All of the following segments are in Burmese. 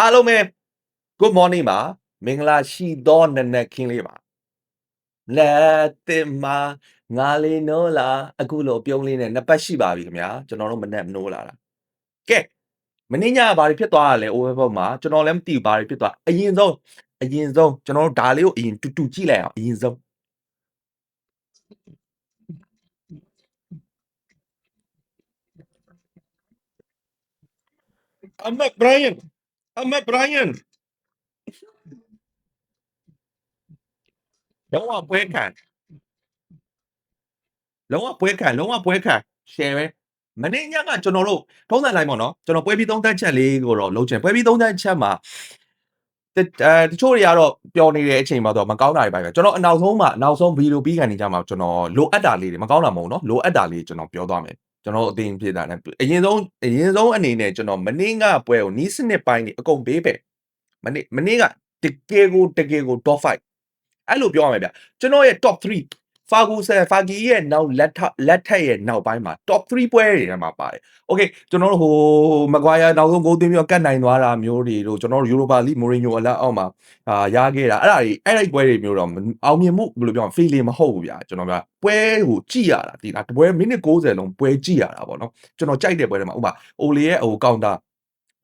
အားလုံးပဲ good morning ပါမင်္ဂလာရှိသောနနက်ခင်းလေးပါလက်တင်မှာငါလေးနိုးလာအခုလိုပြုံးလေးနဲ့နှစ်ပတ်ရှိပါပြီခင်ဗျာကျွန်တော်တို့မနဲ့နိုးလာတာကဲမင်းညကဘာတွေဖြစ်သွားရလဲ over ဘက်မှာကျွန်တော်လည်းမသိဘူးဘာတွေဖြစ်သွားအရင်ဆုံးအရင်ဆုံးကျွန်တော်တို့ဒါလေးကိုအရင်တူတူကြည့်လိုက်အောင်အရင်ဆုံးအမက်ဘရိုင်ယန် အမက်ဘရိုင်ယန်လုံးဝပွဲခံလုံးဝပွဲခံလုံးဝပွဲခံ share ပဲမနေ့ညကကျွန်တော်တို့ထုံးစံလိုက်ပေါ့နော်ကျွန်တော်ပွဲပြီးသုံးသပ်ချက်လေးကိုတော့လုံးချင်ပွဲပြီးသုံးသပ်ချက်မှာတအဲတချို့တွေကတော့ပျော်နေတဲ့အချိန်မှာတော့မကောင်းတာတွေပါပဲကျွန်တော်အနောက်ဆုံးမှာအနောက်ဆုံးဗီဒီယိုပြီးခံနေကြမှာကျွန်တော်လိုအပ်တာလေးတွေမကောင်းတာမဟုတ်နော်လိုအပ်တာလေးကျွန်တော်ပြောသွားမယ် ကျွန်တော်အသိဖြစ်တာ ਨੇ အရင်ဆုံးအရင်ဆုံးအနေနဲ့ကျွန်တော်မနေ့ကပွဲကိုနီးစနစ်ပိုင်းနေအကုန်ပေးပဲမနေ့မနေ့ကတကယ်ကိုတကယ်ကို top 5အဲ့လိုပြောရမယ်ဗျကျွန်တော်ရဲ့ top 3 ဖာဂူဆန်ဖာဂီရဲ့နောက်လက်ထလက်ထက်ရဲ့နောက်ပိုင်းမှာ top 3ပွဲတွေထဲမှာပါတယ်။ Okay ကျွန်တော်တို့ဟိုမကွာယာနောက်ဆုံးဂိုးသွင်းပြီးတော့ကတ်နိုင်သွားတာမျိုးတွေတို့ကျွန်တော်တို့ယူရိုပါလိမိုရီညိုအလက်အောက်မှာအာရခဲ့တာအဲ့ဒါတွေအဲ့ဒီပွဲတွေမျိုးတော့အောင်မြင်မှုဘယ်လိုပြောရမလဲ feeling မဟုတ်ဘူးဗျာကျွန်တော်ကပွဲကိုကြည့်ရတာဒီလားပွဲမိနစ်60လုံးပွဲကြည့်ရတာပေါ့နော်ကျွန်တော်ကြိုက်တဲ့ပွဲတွေမှာဥပမာအိုလီရဲ့ဟိုကောင်တာ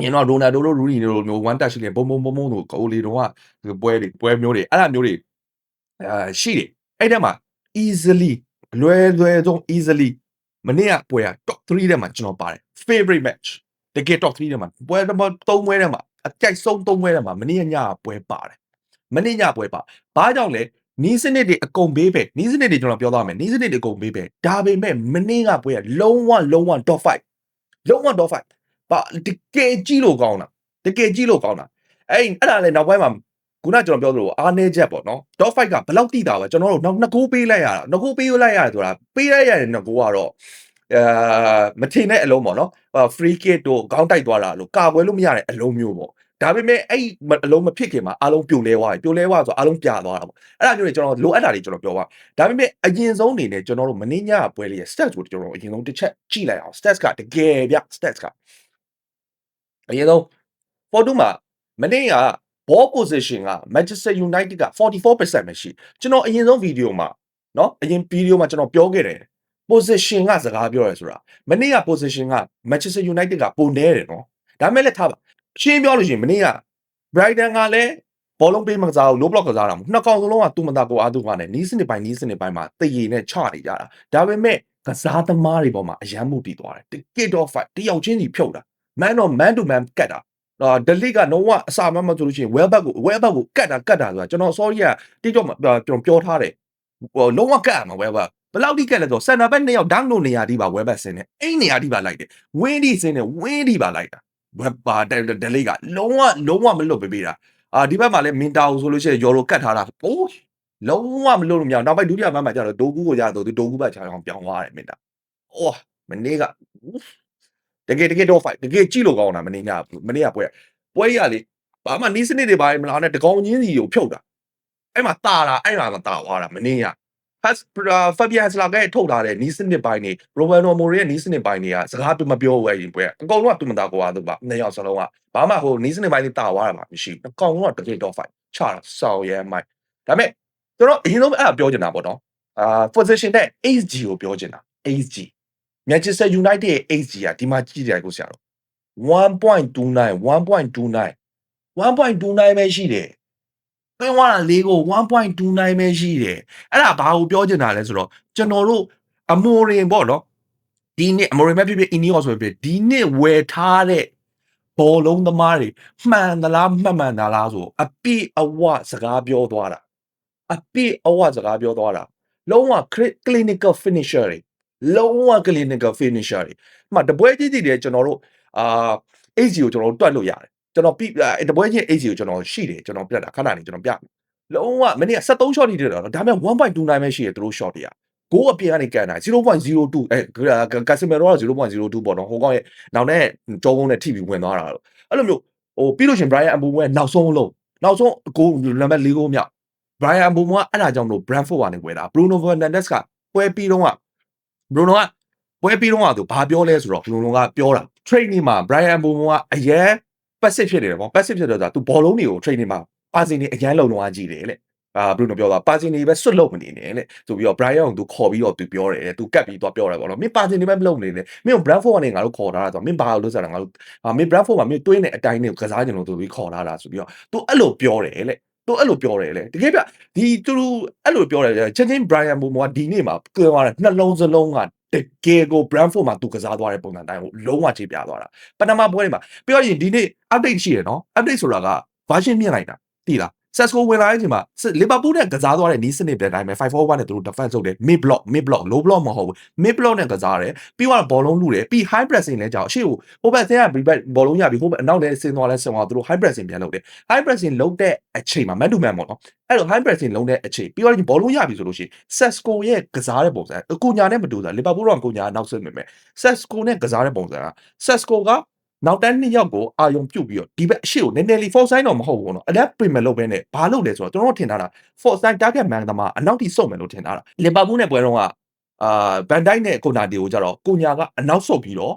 ညတော့ရိုနယ်ဒိုတို့ရူနီတို့မျိုး one touch လေးဘုံဘုံဘုံဘုံတို့ကိုလီတို့ကပွဲတွေပွဲမျိုးတွေအဲ့ဒါမျိုးတွေအာရှိတယ်အဲ့တက်မှာ easily လွယ်လွယ်ဆုံး easily မနေ့ကပွဲက top 3ထဲမှာကျွန်တော်ပါတယ် favorite match တကယ် top 3ထဲမှာပွဲနံပါတ်3ပွဲထဲမှာအကြိုက်ဆုံး3ပွဲထဲမှာမနေ့ကညကပွဲပါတယ်မနေ့ညပွဲပါဘာကြောင့်လဲနီးစနစ်တွေအကုန်ပေးပဲနီးစနစ်တွေကျွန်တော်ပြောသွားမယ်နီးစနစ်တွေအကုန်ပေးပဲဒါပေမဲ့မနေ့ကပွဲကလုံးဝလုံးဝ top 5လုံးဝ top 5ဘာတကယ်ကြည့်လို့ကောင်းတာတကယ်ကြည့်လို့ကောင်းတာအဲ့အဲ့ဒါလည်းနောက်ပိုင်းမှာ ခုနကျွန်တော်ပြောသလိုအားနေချက်ပေါ့နော် top 5ကဘယ်လောက်တိတာပဲကျွန်တော်တို့နောက်နှစ်ကိုးပေးလိုက်ရတာနှစ်ကိုးပေးလိုက်ရတယ်ဆိုတာပေးလိုက်ရတဲ့နှစ်ကိုးကတော့အာမထင်တဲ့အလုံးပေါ့နော် free kick တို့ခေါင်းတိုက်သွားတာလို့ကာကွယ်လို့မရတဲ့အလုံးမျိုးပေါ့ဒါပေမဲ့အဲ့အလုံးမဖြစ်ခင်မှာအားလုံးပြိုလဲသွားပြီပြိုလဲသွားဆိုအားလုံးပြသွားတာပေါ့အဲ့ဒါမျိုးတွေကျွန်တော်လိုအပ်တာတွေကျွန်တော်ပြောပါဒါပေမဲ့အရင်ဆုံးအနေနဲ့ကျွန်တော်တို့မင်းညပွဲလေးရဲ့ stats ကိုကျွန်တော်အရင်ဆုံးတစ်ချက်ကြည့်လိုက်အောင် stats ကတကယ်ဗျ stats ကအရင်ဆုံး42မှာမနေ့က ball position က Manchester United က44%ပဲရှိကျွန်တော်အရင်ဆုံးဗီဒီယိုမှာเนาะအရင်ဗီဒီယိုမှာကျွန်တော်ပြောခဲ့တယ် position ကစကားပြောရဲဆိုတာမနေ့က position က Manchester United ကပုံနေတယ်เนาะဒါမဲ့လည်းထားပါရှင်းပြောလို့ရှိရင်မနေ့က Brighton ကလည်းဘောလုံးပေးမကစားဘူး low block ကစားတာမဟုတ်နှစ်ကောင်စလုံးကသူ့မသားကိုအားသူကနဲ့နီးစနစ်ပိုင်းနီးစနစ်ပိုင်းမှာတည်ရည်နဲ့ချနေကြတာဒါပေမဲ့ကစားသမားတွေပေါ်မှာအယမ်းမှုပြီးသွားတယ် ticket of fight တယောက်ချင်းစီဖြုတ်တာ man on man to man ကတ်တာ အာဒလီကလုံးဝအစာမမဆိုလို့ရှိရင် well back ကို well back ကိုကတ်တာကတ်တာဆိုတာကျွန်တော် sorry ကတိကျမှကျွန်တော်ပြောထားတယ်ဟိုလုံးဝကတ်ရမှာ well back ဘယ်လောက်ထိကတ်လဲဆို center back နှစ်ယောက် down လို့နေရာဒီပါ well back ဆင်းနေအဲ့နေရာဒီပါလိုက်တယ် win ဒီဆင်းနေ win ဒီပါလိုက်တာ web ပါဒလီကလုံးဝလုံးဝမလွတ်ပေးပေးတာအာဒီဘက်မှာလည်းမင်တာကိုဆိုလို့ရှိရင်ယော်လိုကတ်ထားတာအိုးလုံးဝမလွတ်လို့မရနောက်ပိုင်းဒုတိယဘက်မှာကျတော့ဒိုကူကိုကြတော့ဒိုကူဘက်ချအောင်ပြောင်းသွားတယ်မင်တာအိုးမနေ့က တကယ်တကယ်တော့ fight တကယ်ကြည့်လို့ကောင်းတာမနေ့ကမနေ့ကပွဲပွဲရလေဘာမှနီးစနစ်တွေဘာမှမလာနဲ့တကောင်ချင်းစီကိုဖြုတ်တာအဲ့မှာတာတာအဲ့မှာမတာသွားတာမနေ့က has Fabian Hasler ကထုတ်ထားတဲ့နီးစနစ်ပိုင်းနေ Romano Mori ရဲ့နီးစနစ်ပိုင်းတွေကစကားပြမပြောဘူးအဲ့ဒီပွဲအကောင်လုံးကသူမတာကွာသူပါနှစ်ယောက်စလုံးကဘာမှဟိုနီးစနစ်ပိုင်းတွေတာသွားတာမှမရှိဘူးအကောင်လုံးကတကယ်တော့ fight ချတာဆောင်းရဲမိုက်ဒါပေမဲ့ကျွန်တော်အရင်ဆုံးအဲ့ဒါပြောချင်တာပေါ့နော်အာ position နဲ့ HG ကိုပြောချင်တာ HG Manchester United ရဲ့ HG ကဒီမှာကြည့်ကြရကိုဆရာတော့1.29 1.29 1.29ပဲရှိတယ်တွင်းသွားတာလေးကို1.29ပဲရှိတယ်အဲ့ဒါဘာကိုပြောချင်တာလဲဆိုတော့ကျွန်တော်တို့အမိုရင်ပေါ့နော်ဒီနှစ်အမိုရင်ပဲဖြစ်ဖြစ်အီနီအောဆိုဖြစ်ဒီနှစ်ဝယ်ထားတဲ့ဘောလုံးသမားတွေမှန်သလားမှတ်မှန်သလားဆိုအပြည့်အဝစကားပြောသွားတာအပြည့်အဝစကားပြောသွားတာလုံးဝ clinical finisher တွေ လုံးဝ clinical finisher တွေမှတပွဲကြီးကြီးတွေကျွန်တော်တို့အာ age ကိုကျွန်တော်တို့တွက်လို့ရတယ်ကျွန်တော်ပြတပွဲချင်း age ကိုကျွန်တော်ရှိတယ်ကျွန်တော်ပြတ်တာခဏနေကျွန်တော်ပြလုံးဝမနေ့က73 shot ထိတယ်တော့ဒါပေမဲ့1.29ပဲရှိတယ်သူတို့ shot တွေကဂိုးအပြင်ကနေကန်တာ0.02အဲကာစီမီရိုက0.02ပေါ့နော်ဟိုကောင်ရဲ့နောက်နဲ့ကြောကုန်းနဲ့ထိပြီးဝင်သွားတာလို့အဲ့လိုမျိုးဟိုပြီးလို့ရှင် Brian Ambumo ရဲ့နောက်ဆုံးလုံးနောက်ဆုံးဂိုးနံပါတ်၄ဂိုးမြောက် Brian Ambumo ကအဲ့ဒါကြောင့်လို့ Brentford ကနေဝယ်တာ Bruno Fernandes ကပွဲပြီးတော့ ဘရူနိုကပွဲပြီးတော့ကသူဘာပြောလဲဆိုတော့ဘရူနိုကပြောတာ trade နေမှာ Brian Bomo ကအရင် passive ဖြစ်နေတယ်ပေါ့ passive ဖြစ်တော့သူဘောလုံးတွေကို trade နေမှာ passing တွေအရင်လုံလုံအားကြီးတယ်လေအာဘရူနိုပြောတာ passing တွေပဲဆွတ်လုံမနေနဲ့လေဆိုပြီးတော့ Brian ကိုသူခေါ်ပြီးတော့သူပြောတယ်သူကတ်ပြီးသွားပြောတယ်ပေါ့နော်မင်း passing တွေပဲမလုံနေနဲ့မင်း Bradford ကနေငါတို့ခေါ်ထားတာဆိုမင်းဘာလို့လုပ်စားတာငါတို့မင်း Bradford ကမင်းတွင်းတဲ့အတိုင်းတွေကိုကစားကြတယ်လို့သူပြီးခေါ်ထားတာဆိုပြီးတော့သူအဲ့လိုပြောတယ်လေ သူအဲ့လိုပြောတယ်လေတကယ်ပြဒီသူအဲ့လိုပြောတယ်ချင်းချင်း Brian Momo ကဒီနေ့မှာပြောသွားတယ်နှလုံးစလုံးကတကယ်ကို Brentford မှာသူကစားသွားတဲ့ပုံစံတိုင်းကိုလုံးဝခြေပြသွားတာပထမပွဲတွေမှာပြောရင်ဒီနေ့ update ရှိတယ်နော် update ဆိုတာက version မြင့်လိုက်တာတိလား Sesco ဝင်လာတဲ့အချိန်မှာ Liverpool နဲ့ကစားသွားတဲ့နီးစနစ်တဲ့အတိုင်းပဲ541နဲ့သူတို့ defense လုပ်တယ် mid block mid block low block မဟုတ်ဘူး mid block နဲ့ကစားတယ်ပြီးတော့ဘောလုံးလူတယ်ပြီး high pressing လဲကြောက်အရှိကိုဟိုဘက်ဆင်းက reback ဘောလုံးရပြီးဟိုဘက်အနောက်လဲဆင်းသွားလဲဆင်းသွားသူတို့ high pressing ပြန်လုပ်တယ် high pressing လုပ်တဲ့အချိန်မှာ man to man ပေါ့နော်အဲ့လို high pressing လုပ်တဲ့အချိန်ပြီးတော့ဘောလုံးရပြီဆိုလို့ရှိရင် Sesco ရဲ့ကစားတဲ့ပုံစံအကူညာနဲ့မတူတာ Liverpool တော့ကိုညာနောက်ဆက်နေမယ် Sesco နဲ့ကစားတဲ့ပုံစံက Sesco က နောက်တန်းနှစ်ယောက်ကိုအာယုံပြုတ်ပြီးတော့ဒီဘက်အရှိကိုနည်းနည်းလေး force sign တော့မဟုတ်ဘူးပေါ့နော် adapt ပြင်မယ်လို့ပဲနဲ့ဘာလုပ်လဲဆိုတော့ကျွန်တော်တို့ထင်ထားတာ force sign target man သမားအနောက်ထိစုံမယ်လို့ထင်ထားတာ Liverpool နဲ့ပွဲတော့ကအာဘန်ဒိုက်နဲ့ကိုနာတီကိုကြတော့ကိုညာကအနောက်ဆုတ်ပြီးတော့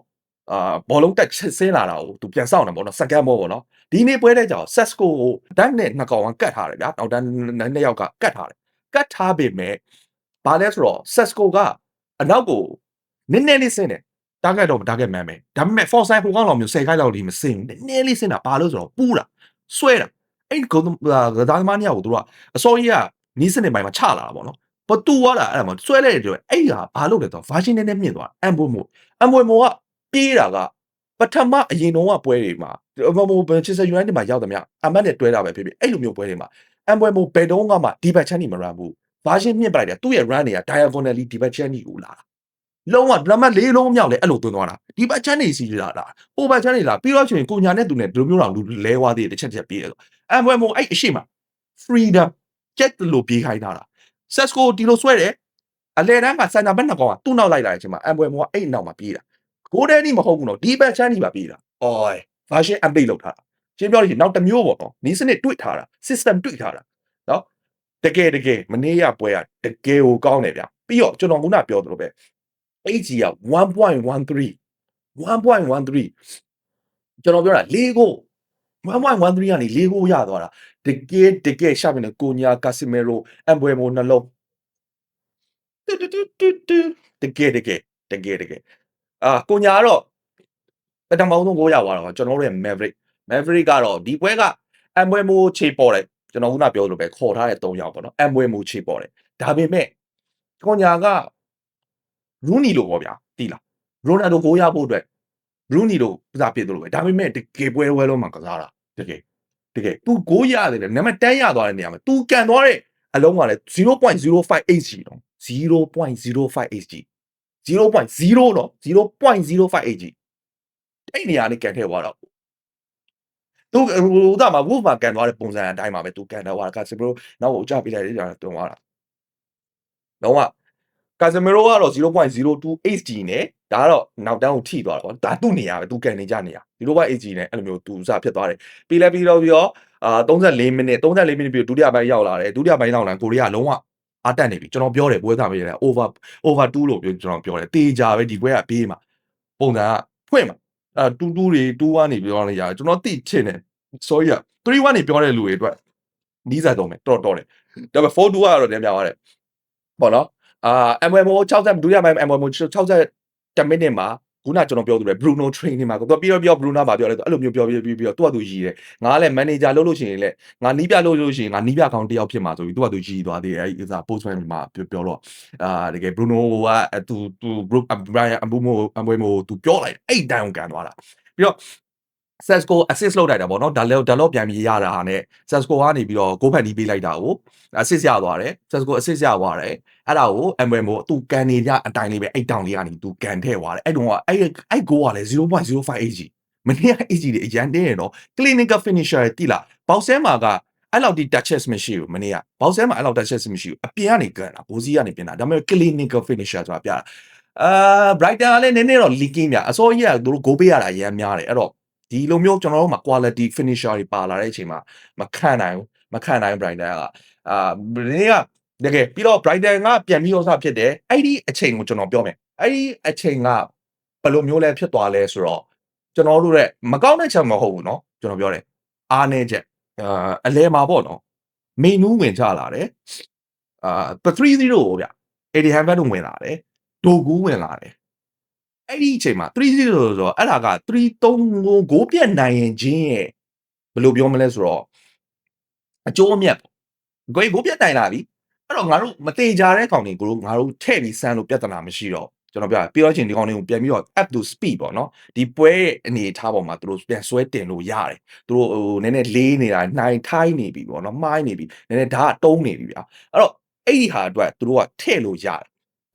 အာဘောလုံးတက်ဆင်းလာတာကိုသူပြန်စောင့်နေပေါ့နော် second ball ပေါ့နော်ဒီနေ့ပွဲတဲ့ကြောင် Sesco ကိုဒိုက်နဲ့နှစ်ကောင်ကကတ်ထားတယ်ဗျာနောက်တန်းနှစ်ယောက်ကကတ်ထားတယ်ကတ်ထားပေမဲ့ဘာလဲဆိုတော့ Sesco ကအနောက်ကိုနည်းနည်းလေးဆင်းတယ် target တော့ target man ပဲဒါပေမဲ့ force sign ဟိုကောင်လောက်မျိုး10ခိုက်လောက်လေးမစင်ဘူးနည်းနည်းလေးစင်တာဘာလို့ဆိုတော့ပူးတာဆွဲတာအဲ့ဒီကုန်းကစားသမားညောက်ကိုသူကအစောကြီးကနီးစနစ်ပိုင်းမှာချလာတာပေါ့နော်ဘတူသွားတာအဲ့ဒါမှဆွဲလိုက်တယ်ပြောအဲ့ဟာဘာလို့လဲတော့ version နဲ့နဲ့မြင့်သွားအမ်ဘွေမိုအမ်ဘွေမိုကပြေးတာကပထမအရင်တော့ကပွဲတွေမှာဟိုချစ်ဆာယူနိုက်တက်မှာရောက်တယ်မြအမတ်နဲ့တွဲတာပဲဖြစ်ဖြစ်အဲ့လိုမျိုးပွဲတွေမှာအမ်ဘွေမိုဘယ်တုန်းကမှဒီဘက်ချန်နီမရဘူး version မြင့်ပလိုက်တယ်သူ့ရဲ့ run တွေက diagonally ဒီဘက်ချန်နီကိုလာတာ လုံးဝနံပါတ်၄လုံးမြောက်လဲအဲ့လိုသွင်းသွားတာဒီဘက်ချမ်းနေစီလာတာဟိုဘက်ချမ်းနေလာပြီးတော့ဆိုရင်ကိုညာနဲ့သူနဲ့ဒီလိုမျိုးတော့လူလဲဝါသေးတယ်တစ်ချက်ချက်ပြေးတယ်အမ်ဘွဲမိုအဲ့အရှိမ freedom ကျက်လို့ပြေးခိုင်းတာလား Sesco ဒီလိုဆွဲတယ်အလဲတန်းကစန်တာဘက်နှစ်ကောင်ကသူ့နောက်လိုက်လာတဲ့အချိန်မှာအမ်ဘွဲမိုကအဲ့နောက်မှာပြေးတာကိုဒဲနီမဟုတ်ဘူးနော်ဒီဘက်ချမ်းနေပါပြေးတာအော် version update လုပ်ထားတာရှင်းပြောလို့ရှိရင်နောက်တစ်မျိုးပေါ့နော်နီးစနစ်တွေ့ထားတာ system တွေ့ထားတာနော်တကယ်တကယ်မနေ့ရပွဲကတကယ်ကိုကောင်းတယ်ဗျပြီးတော့ကျွန်တော်ခုနပြောသလိုပဲ AG က1.13 1.13ကျွန်တော်ပြောတာ၄ကို1.13ကနေ၄ကိုရသွားတာတကယ်တကယ်ရှာပြန်ကိုညာကာစီမီရိုအမ်ဘွေမိုနှလုံးတူတူတူတူတကယ်တကယ်တကယ်တကယ်အာကိုညာကတော့ပထမဆုံးကိုရသွားတာကျွန်တော်တို့ရဲ့ Maverick Maverick ကတော့ဒီပွဲကအမ်ဘွေမိုခြေပေါ်တယ်ကျွန်တော်ခုနပြောလို့ပဲခေါ်ထားတဲ့၃ယောက်ပေါ့နော်အမ်ဘွေမိုခြေပေါ်တယ်ဒါပေမဲ့ကိုညာက ရူနီလိုပေါ့ဗျာတိလားရိုနာဒိုကိုရဖို့အတွက်ရူနီလိုကစားဖြစ်သလိုပဲဒါပေမဲ့တကယ်ပွဲဝဲလုံးမှာကစားတာတကယ်တကယ် तू ကိုရတယ်လေနံပါတ်10ရသွားတဲ့နေရာမှာ तू ကန်သွားတဲ့အလုံးကလည်း0.05 HG နော်0.05 HG 0.0နော်0.05 HG အဲ့နေရာနဲ့ကန်ထည့်သွားတော့သူဟိုဒါမှာဝုဖ်မှာကန်သွားတဲ့ပုံစံအတိုင်းပါပဲသူကန်တော့ဟာကစပရိုနောက်ဟိုကြပြလိုက်တယ်ကြာတုံသွားတာလုံးဝ ကာဇမီရိုကတော့0.02 HD နဲ့ဒါကတော့နောက်တန်းကိုထိသွားတာပေါ့ဒါသူ့နေရာပဲသူကန်နေကြနေရ0.8 HD နဲ့အဲ့လိုမျိုးသူစဖြစ်သွားတယ်ပြီးလဲပြီးတော့ပြီးတော့အာ34မိနစ်34မိနစ်ပြီးဒုတိယပိုင်းရောက်လာတယ်ဒုတိယပိုင်းရောက်လာကိုရီးယားလုံးဝအားတက်နေပြီကျွန်တော်ပြောတယ်ပွဲသားမေးတယ် over over 2လို့ပြောကျွန်တော်ပြောတယ်တေးကြပဲဒီပွဲကဘေးမှာပုံစံကဖွင့်မှာအဲ2 2တွေ2 1နေပြောနေရတယ်ကျွန်တော်တိချင်တယ် sorry อ่ะ3 1နေပြောတဲ့လူတွေအတွက်နီးစပ်တော့မယ်တော်တော်တယ်ဒါပေမဲ့4 2ကတော့တင်ပြသွားတယ်ပေါ့နော် အာ MMO 60ဒုတိယပိုင်း MMO 60တမိနစ်မှာခုနကျွန်တော်ပြောသူလေ Bruno training မှာသူပြီးတော့ပြော Bruno မှာပြောလဲသူအဲ့လိုမျိုးပြောပြီးပြီးပြီးတော့သူကသူရည်တယ်ငါကလည်း manager လုပ်လို့ရှိရင်လည်းငါနီးပြလုပ်လို့ရှိရင်ငါနီးပြကောင်တယောက်ဖြစ်မှာဆိုပြီးသူကသူရည်သွားသေးတယ်အဲ့ဒီစား postman မှာပြောပြောတော့အာတကယ် Bruno ကသူသူ group Brian Ambumo Ambumo သူပြောလိုက်အဲ့တန်းကိုကန်သွားတာပြီးတော့ Sesco assist လုပ်လိုက်တာပေါ့နော်ဒါလည်းဒါတော့ပြန်ပြီးရတာဟာနဲ့ Sesco ကနေပြီးတော့ goal ဖန်တီးပေးလိုက်တာကို assist ရသွားတယ် Sesco assist ရသွားတယ်အဲ့ဒါကို MMO သူကန်နေကြအတိုင်းလေးပဲအဲ့တောင်လေးကနေသူကန်ထဲသွားတယ်အဲ့တော့အဲ့အဲ့ goal ကလည်း0.05 AG မနေ့က AG တွေအရန်တင်းရတော့ clinical finisher တိလားဘောက်ဆဲမှာကအဲ့လောက်ဒီ touches မရှိဘူးမနေ့ကဘောက်ဆဲမှာအဲ့လောက် touches မရှိဘူးအပြင်ကနေကန်တာဘိုးစီးကနေပြင်တာဒါပေမဲ့ clinical finisher ဆိုတာပြတာအာ Brighton ကလည်းနည်းနည်းတော့ leaking ပြအစောကြီးကသူတို့ goal ပေးရတာအရန်များတယ်အဲ့တော့ ဒီလိုမျိုးကျွန်တော်တို့မှာ quality finisher တွေပါလာတဲ့အချိန်မှာမခံနိုင်ဘူးမခံနိုင် Brighton ကအာဒီကတကယ်ပြီးတော့ Brighton ကပြန်ပြီးတော့စဖြစ်တယ်အဲ့ဒီအချိန်ကိုကျွန်တော်ပြောမယ်အဲ့ဒီအချိန်ကဘယ်လိုမျိုးလဲဖြစ်သွားလဲဆိုတော့ ကျွန်တော်တို့ရဲ့မကောင်းတဲ့ချက်မဟုတ်ဘူးเนาะကျွန်တော်ပြောတယ်အားနေချက်အာအလဲမှာပေါ့နော်မေနူးဝင်ချလာတယ်အာ3-0ကိုဗျအေဒီဟမ်ဘတ်တို့ဝင်လာတယ်ဒိုကူးဝင်လာတယ် အဲ့ဒီအချိန်မှာ3-0ဆိုတော့အဲ့ဒါက3-3ကိုဂိုးပြတ်နိုင်ရင်ချင်းရဲ့ဘယ်လိုပြောမလဲဆိုတော့အကျိုးအမြတ်ပေါ့ဂိုးဂိုးပြတ်နိုင်လာပြီအဲ့တော့ငါတို့မတေကြတဲ့ကောင်တွေကိုငါတို့ထည့်ပြီးစမ်းလို့ပြဿနာမရှိတော့ကျွန်တော်ပြောပြီးတော့ချင်းဒီကောင်တွေကိုပြန်ပြီးတော့ up to speed ပေါ့နော်ဒီပွဲရဲ့အနေအထားပေါ်မှာသူတို့ပြန်ဆွဲတင်လို့ရတယ်သူတို့ဟိုနည်းနည်းလေးနေတာနိုင်ထိုင်းနေပြီပေါ့နော်မှားနေပြီနည်းနည်းဓာတ်တုံးနေပြီဗျာအဲ့တော့အဲ့ဒီဟာအတွက်သူတို့ကထည့်လို့ရတယ်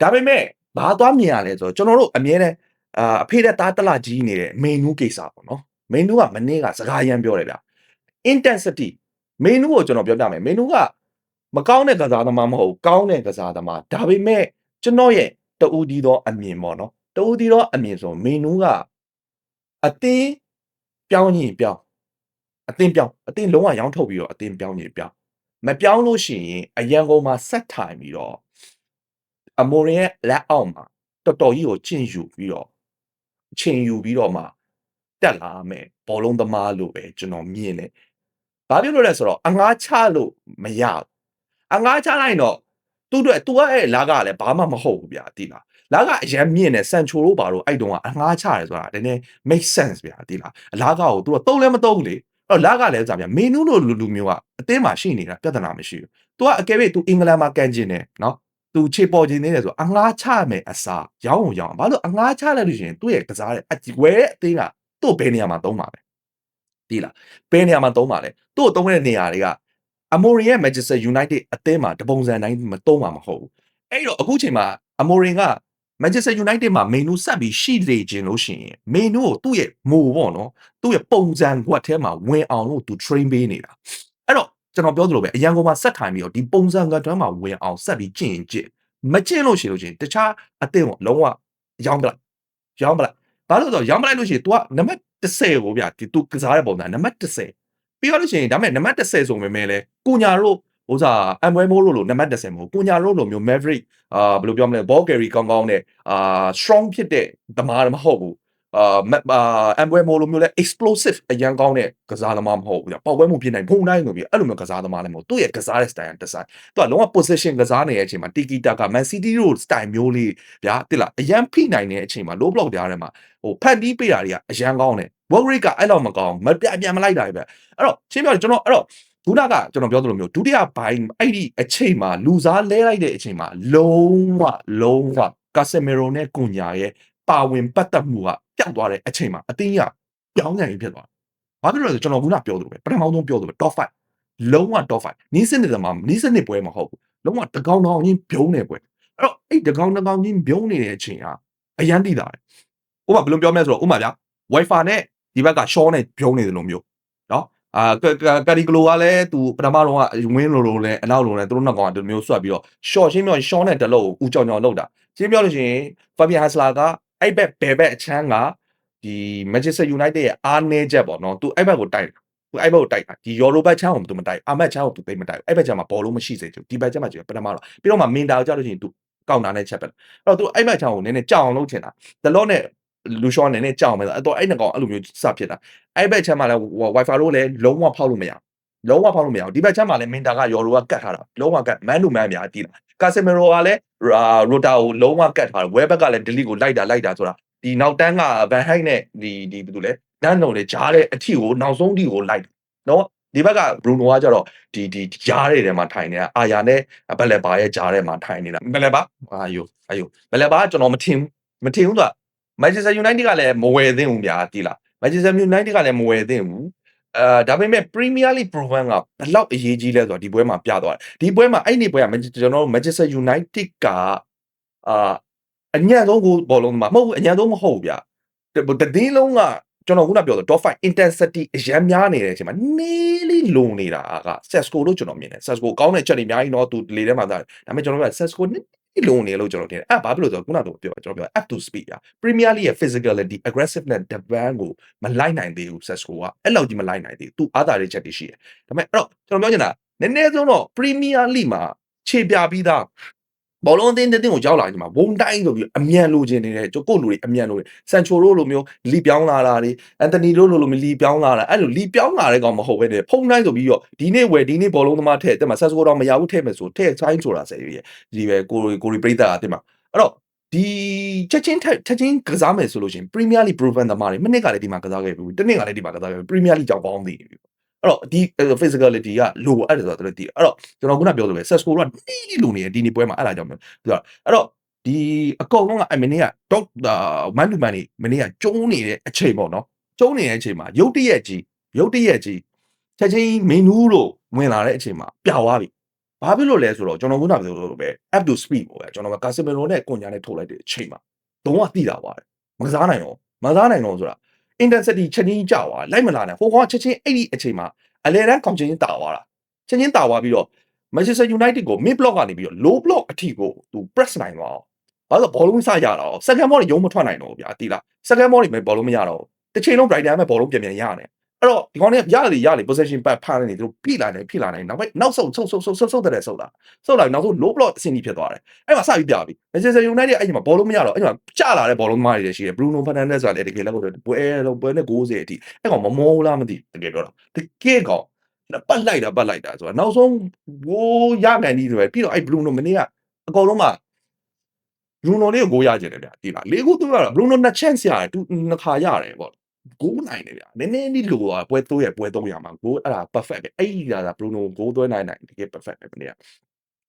ဒါပေမဲ့ ဘာသွားမြင်ရလဲဆိုတော့ကျွန်တော်တို့အမြဲတမ်းအာအဖေတဲ့သားတလကြီးနေတဲ့ menu ကိစ္စပေါ့နော် menu ကမနေ့ကစကားရမ်းပြောတယ်ဗျာ intensity menu ကိုကျွန်တော်ပြောပြမယ် menu ကမကောင်းတဲ့ကစားသမားမဟုတ်ဘူးကောင်းတဲ့ကစားသမားဒါပေမဲ့ကျွန်တော်ရဲ့တူဒီသောအမြင်ပေါ့နော်တူဒီသောအမြင်ဆို menu ကအတင်းပြောင်းရင်ပြောင်းအတင်းပြောင်းအတင်းလုံးဝရောင်းထုတ်ပြီးတော့အတင်းပြောင်းရင်ပြောင်းမပြောင်းလို့ရှိရင်အရန်ကုန်မှာဆက်ထိုင်ပြီးတော့ အမိုရင်ရဲ့လက်အောက်မှာတော်တော်ကြီးကိုကျင့်ယူပြီးတော့ချင်ယူပြီးတော့မှတက်လာမယ်ဘောလုံးသမားလို့ပဲကျွန်တော်မြင်တယ်။ဘာဖြစ်လို့လဲဆိုတော့အငားချလို့မရဘူး။အငားချလိုက်တော့သူ့အတွက်သူကအဲ့လာကလည်းဘာမှမဟုတ်ဘူးဗျာတိလား။လာကအရန်မြင့်တယ်စန်ချိုတို့ဘာလို့အဲ့တုန်းကအငားချတယ်ဆိုတာတကယ် make sense ဗျာတိလား။အလာကကိုသူကတုံးလည်းမတုံးလေ။အဲ့လာကလည်းကြာဗျာမင်းနူးတို့လူလူမျိုးကအသင်းမှာရှိနေတာပြဿနာမရှိဘူး။ तू ကအကယ်၍ तू အင်္ဂလန်မှာကန်ကျင်တယ်နော်။ तू ခြေပေါ်ကျင်နေတယ်ဆိုအငှားချမယ်အစားရောင်းအောင်ရောင်းဘာလို့အငှားချလိုက်လို့ရှိရင်သူ့ရဲ့ကစားတဲ့အဝဲအသင်းကသူ့ဘယ်နေရာမှာသုံးပါလဲဒီလားဘယ်နေရာမှာသုံးပါလဲသူ့ကိုသုံးတဲ့နေရာတွေကအမိုရင်ရဲ့ Manchester United အသင်းမှာတပုံစံတိုင်းမသုံးမှာမဟုတ်ဘူးအဲ့တော့အခုချိန်မှာအမိုရင်က Manchester United မှာ menu ဆက်ပြီးရှိနေခြင်းလို့ရှိရင် menu ကိုသူ့ရဲ့မို့ပေါ့နော်သူ့ရဲ့ပုံစံကွက်ထဲမှာဝင်အောင်လို့သူ train ပေးနေတာအဲ့တော့ ကျွန်တော်ပြောသလိုပဲအရန်ကုန်မှာဆက်ထိုင်ပြီးတော့ဒီပုံစံကွက်ထဲမှာဝင်အောင်ဆက်ပြီးကျင့်ရင်ကျင့်မကျင့်လို့ရှိလို့ရှိရင်တခြားအသင်းကိုလုံးဝရောင်းပလိုက်ရောင်းပလိုက်ဘာလို့လဲဆိုတော့ရောင်းပလိုက်လို့ရှိရင် तू ကနံပါတ်10ကိုဗျဒီ तू ကစားတဲ့ပုံစံနံပါတ်10ပြီးတော့လို့ရှိရင်ဒါမဲ့နံပါတ်10ဆိုပေမဲ့လည်းကိုညာတို့ဥစားအမ်ဝဲမိုးလို့လို့နံပါတ်10မဟုတ်ကိုညာတို့လိုမျိုး Maverick အာဘယ်လိုပြောမလဲ ball carry ကောင်းကောင်းနဲ့အာ strong ဖြစ်တဲ့သမားမဟုတ်ဘူး အာအမ်ဝဲမိုးလိုမျိုးလဲ explosive အရန်ကောင်းတဲ့ကစားသမားမဟုတ်ဘူး။ပေါက်ပွဲမှုဖြစ်နိုင်ဖုံတိုင်းလိုမျိုးအဲ့လိုမျိုးကစားသမားလည်းမဟုတ်သူ့ရဲ့ကစားတဲ့ style တစ်ဆိုင်သူကလုံးဝ position ကစားနေတဲ့အချိန်မှာ tiki taka man city တို့ style မျိုးလေးဗျာတိလားအရန်ဖိနိုင်တဲ့အချိန်မှာ low block ကြားထဲမှာဟိုဖန်တီးပေးတာတွေကအရန်ကောင်းတယ် work rate ကအဲ့လောက်မကောင်းမပြပြန်မလိုက်တာပဲအဲ့တော့ရှင်းပြတယ်ကျွန်တော်အဲ့တော့ခုနကကျွန်တော်ပြောသလိုမျိုးဒုတိယပိုင်းအဲ့ဒီအချိန်မှာလူစားလဲလိုက်တဲ့အချိန်မှာလုံးဝလုံးဝကာဆီမီရိုနဲ့ကွန်ညာရဲ့ ပါဝင်ပတ်သက်မှုကပျောက်သွားတဲ့အချိန်မှာအတင်းရပြောင်းပြန်ပြီးဖြစ်သွား။ဘာဖြစ်လို့လဲဆိုကျွန်တော်ခုနပြောသလိုပဲပထမဆုံးပြောသလို top 5လုံးဝ top 5နီးစနစ်သမားနီးစနစ်ပွဲမဟုတ်ဘူး။လုံးဝတကောင်တောင်ချင်းပြုံးနေပွဲ။အဲ့တော့အဲ့တကောင်တကောင်ချင်းပြုံးနေတဲ့အချိန်ကအရန်တိတာတယ်။ဥပမာဘယ်လိုပြောမလဲဆိုတော့ဥပမာဗျာ Wi-Fi နဲ့ဒီဘက်က Shaw နဲ့ပြုံးနေတယ်လို့မျိုးနော်အာကာဒီကလိုကလည်းသူပထမတော့ကဝင်းလိုလိုလဲအနောက်လိုလဲသူတို့နှစ်ကောင်ကဒီမျိုးဆွတ်ပြီးတော့ short ရှင်းပြော Shaw နဲ့တလို့ဦးကြောင်ကြောင်လောက်တာရှင်းပြောလို့ရှိရင် Fabian Hasler က အဲ့ဘက်ဘယ်ဘက်အချမ်းကဒီ Manchester United ရဲ့အားနည်းချက်ပေါ့နော်သူအဲ့ဘက်ကိုတိုက်သူအဲ့ဘက်ကိုတိုက်တာဒီ Euro ဘက်ချမ်းကိုသူမတိုက်အမတ်ချမ်းကိုသူသိမတိုက်အဲ့ဘက်ချမ်းမှာဘောလုံးမရှိစေချင်ဒီဘက်ချမ်းမှာကျပထမတော့ပြီးတော့မှမင်တာကိုကြောက်လို့ရှိရင်သူကောက်တာနဲ့ချက်ပဲအဲ့တော့သူအဲ့ဘက်ချမ်းကိုနည်းနည်းကြောက်အောင်လုပ်ချင်တာဒလော့နဲ့လူရှော့နဲ့နဲ့ကြောက်မယ်အဲ့တော့အဲ့နှစ်ကောင်အဲ့လိုမျိုးစဖြစ်တာအဲ့ဘက်ချမ်းမှာလည်း Wi-Fi တို့လည်းလုံးဝဖောက်လို့မရလုံးဝဖောက်လို့မရဘူးဒီဘက်ချမ်းမှာလည်းမင်တာက Euro ကကတ်ထားတာလုံးဝကတ် man to man များတီးလားကာဆီမီရိုကလည်း ရိုတာကိုလုံးဝကတ်ထားတယ်ဝဲဘက်ကလည်း delete ကိုလိုက်တာလိုက်တာဆိုတာဒီနောက်တန်းကဗန်ဟိုက်နဲ့ဒီဒီဘယ်လိုလဲနန်းတော်လေကြားတဲ့အထီကိုနောက်ဆုံးထီကိုလိုက်နော်ဒီဘက်ကဘရူနိုကကျတော့ဒီဒီကြားတဲ့ထဲမှာထိုင်နေတာအာယာနဲ့ဘက်လက်ဘာရဲ့ကြားထဲမှာထိုင်နေတာဘက်လက်ဘာအာယိုအာယိုဘက်လက်ဘာကျွန်တော်မထင်မထင်ဘူးသူက Manchester United ကလည်းမဝယ်သင့်ဘူးဗျာတိလား Manchester United ကလည်းမဝယ်သင့်ဘူး အာဒါပေမဲ့ Premier League Proven ကဘလောက်အရေးကြီးလဲဆိုတော့ဒီပွဲမှာပြသွားတယ်ဒီပွဲမှာအဲ့ဒီပွဲကကျွန်တော်တို့ Manchester United ကအာအညံ့ဆုံးကိုဘောလုံးမှာမဟုတ်ဘူးအညံ့ဆုံးမဟုတ်ဘူးဗျာတဒင်းလုံးကကျွန်တော်ခုနပြောတော့ top 5 intensity အရန်များနေတဲ့အချိန်မှာနေလေးလုံနေတာက Sesco လို့ကျွန်တော်မြင်တယ် Sesco ကောင်းတဲ့ချက်တွေအများကြီးတော့သူလေထဲမှာသားတယ်ဒါပေမဲ့ကျွန်တော်က Sesco လုံနေလို့ကျွန်တော်ထင်တယ်အဲ့ဘာဖြစ်လို့ဆိုတော့ခုနကတော့ပြောကျွန်တော်ပြော up to speed อ่ะ Premier League ရဲ့ physicality aggressiveness demand ကိုမလိုက်နိုင်သေးဘူး Sesco ကအဲ့လောက်ကြီးမလိုက်နိုင်သေးဘူးသူအားသာတဲ့ချက်တွေရှိတယ်ဒါပေမဲ့အဲ့တော့ကျွန်တော်ပြောချင်တာနည်းနည်းဆုံးတော့ Premier League မှာခြေပြပြီးသား ဘောလုံးအသင်းတစ်သင်းကိုရောက်လာချိန်မှာဝုံတိုင်းဆိုပြီးအမြန်လိုချင်နေတဲ့ကျုပ်ကိုလူတွေအမြန်လိုတယ်ဆန်ချိုတို့လိုမျိုးလီပြောင်းလာတာတွေအန်တိုနီတို့လိုလိုမျိုးလီပြောင်းလာတာအဲ့လိုလီပြောင်းလာတဲ့ကောင်မဟုတ်ပဲနဲ့ဖုံတိုင်းဆိုပြီးတော့ဒီနေ့ဝယ်ဒီနေ့ဘောလုံးသမားထည့်တက်မှာဆက်စကိုတော့မရဘူးထည့်မယ်ဆိုထည့်ဆိုင်ဆိုတာဆယ်ကြီးဒီပဲကိုကိုရီပရိသတ်အတက်မှာအဲ့တော့ဒီချက်ချင်းချက်ချင်းကစားမယ်ဆိုလို့ရှိရင် Premier League proven သမားတွေမနစ်ကလည်းဒီမှာကစားခဲ့ပြီတနစ်ကလည်းဒီမှာကစားခဲ့ပြီ Premier League ကြောင့်ပေါင်းသိပြီ အဲ့တော့ဒီ physicality ကလိုအဲ့ဒါဆိုတော့တည်းအဲ့တော့ကျွန်တော်ခုနပြောသလိုပဲ Sesco ကနီးနီးလိုနေတယ်ဒီနေ့ပွဲမှာအဲ့ဒါကြောင့်ပြောသူကအဲ့တော့ဒီအကောင်လုံးကအမင်းကတော့မန်တူမန်နေမင်းကကျုံးနေတဲ့အချိန်ပေါ့နော်ကျုံးနေတဲ့အချိန်မှာရုတ်တရက်ကြီးရုတ်တရက်ကြီးချက်ချင်းမင်းနူးလို့ဝင်လာတဲ့အချိန်မှာပျောက်သွားပြီဘာဖြစ်လို့လဲဆိုတော့ကျွန်တော်ခုနပြောသလိုပဲ up to speed ပေါ့ဗျာကျွန်တော်ကကာစီမီရိုနဲ့ကွန်ညာနဲ့ထုတ်လိုက်တဲ့အချိန်မှာတုံးကတိတာပါတယ်မကစားနိုင်တော့မကစားနိုင်တော့ဆိုတာ intensity ချက်ချင်းကြောက်သွားလိုက်မလာနဲ့ဟိုကောင်ချက်ချင်းအဲ့ဒီအချိန်မှာအလဲတန်းကောင်ချင်းတာသွားတာချက်ချင်းတာသွားပြီးတော့ Manchester United ကို mid block ကနေပြီးတော့ low block အထိကိုသူ press နိုင်သွားအောင်ဘာလို့ဘောလုံးစရတာအောင် second ball တွေရုံးမထွက်နိုင်တော့ဘူးဗျာတိလား second ball တွေပဲဘောလုံးမရတော့ဘူးတစ်ချိန်လုံး Brighton ပဲဘောလုံးပြန်ပြန်ရတယ် အဲ့တော့ဒီကောင်တွေကရလေရလေ possession ပတ်ဖားနေသူတို့ဖိလာတယ်ဖိလာတယ်နောက်ပိုင်းနောက်ဆုံးဆုံးဆုံးဆုံးဆုံးဆုံးတဲ့ဆုံးတာဆုံးလာနောက်ဆုံး low block အဆင့်ကြီးဖြစ်သွားတယ်အဲ့မှာစပြီးပြပြီ Manchester United အဲ့ဒီမှာဘောလုံးမရတော့အဲ့ဒီမှာကျလာတဲ့ဘောလုံးသမားတွေရှိတယ် Bruno Fernandes ဆိုတာလည်းတကယ်လည်းဟုတ်တယ်ပွဲလုံးပွဲနဲ့60အထိအဲ့ကောင်မမောလားမသိတကယ်ပြောတာတကယ်ကောင်ပတ်လိုက်တာပတ်လိုက်တာဆိုတာနောက်ဆုံးဘိုးရကန်ကြီးဆိုပဲပြီးတော့အဲ့ Bruno မနေ့ကအကောင်လုံးမှာ Bruno လေးကိုကိုရကြတယ်ဗျာဒီလားလေးခုသူကတော့ Bruno နှစ် chance ရတယ်သူနှစ်ခါရတယ်ပေါ့ ဂိုးနိုင်တယ်ဗျာနည်းနည်းလေးလိုอ่ะပွဲ3ရပွဲ3ရမှာဂိုးအဲ့ဒါ perfect ပဲအဲ့ဒီကဘရူနိုဂိုးသွဲနိုင်နိုင်တကယ် perfect ပဲမနေ့က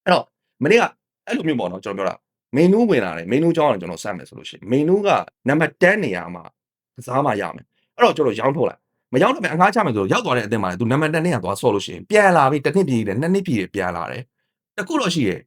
အဲ့တော့မနေ့ကအဲ့လိုမျိုးပေါ့နော်ကျွန်တော်ပြောတာမင်းနူးဝင်လာတယ်မင်းနူးကြောင်းအောင်ကျွန်တော်စမယ်ဆိုလို့ရှိရင်မင်းနူးကနံပါတ်10နေရာမှာကစားမှရမယ်အဲ့တော့ကျွန်တော်ရောင်းထုတ်လိုက်မရောက်တော့ပဲအငှားချမယ်ဆိုရောက်သွားတဲ့အတင်းမှာသူနံပါတ်10နေရာသွားဆော့လို့ရှိရင်ပြန်လာပြီတစ်နှစ်ပြည်တယ်နှစ်နှစ်ပြည်ပြန်လာတယ်တခုတော့ရှိရဲ့